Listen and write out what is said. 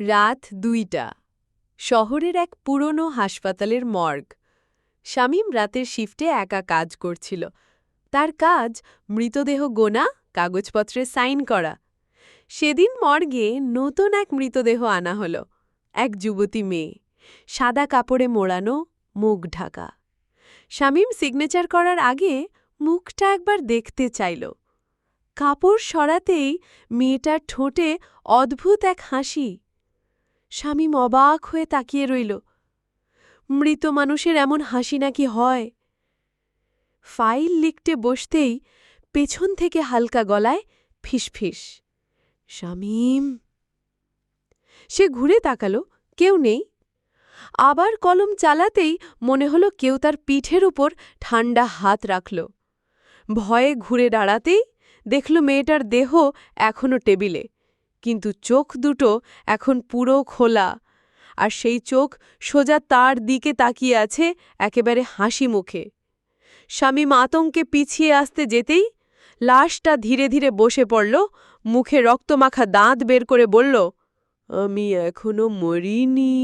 রাত দুইটা। শহরের এক পুরনো হাসপাতালের মর্গ। শামীম রাতের শিফটে একা কাজ করছিল। তার কাজ মৃতদেহ গোনা, কাগজপত্রে সাইন করা। সেদিন মর্গে নতুন এক মৃতদেহ আনা হলো। এক যুবতী মেয়ে। সাদা কাপড়ে মোড়ানো, মুখ ঢাকা। শামীম সিগনেচার করার আগে মুখটা একবার দেখতে চাইল। কাপড় সরাতেই মেয়েটার ঠোঁটে অদ্ভুত এক হাসি। শামীম অবাক হয়ে তাকিয়ে রইল। মৃত মানুষের এমন হাসি নাকি হয়? ফাইল লিখতে বসতেই পেছন থেকে হালকা গলায় ফিসফিস। শামীম সে ঘুরে তাকালো, কেউ নেই। আবার কলম চালাতেই মনে হলো কেউ তার পিঠের উপর ঠান্ডা হাত রাখল। ভয়ে ঘুরে দাঁড়াতেই দেখল মেয়েটার দেহ এখনও টেবিলে। কিন্তু চোখ দুটো এখন পুরো খোলা। আর সেই চোখ সোজা তার দিকে তাকিয়ে আছে একেবারে হাসি মুখে। স্বামী মাতঙ্কে পিছিয়ে আসতে যেতেই লাশটা ধীরে ধীরে বসে পড়ল, মুখে রক্তমাখা দাঁত বের করে বলল, আমি এখনও মরিনি।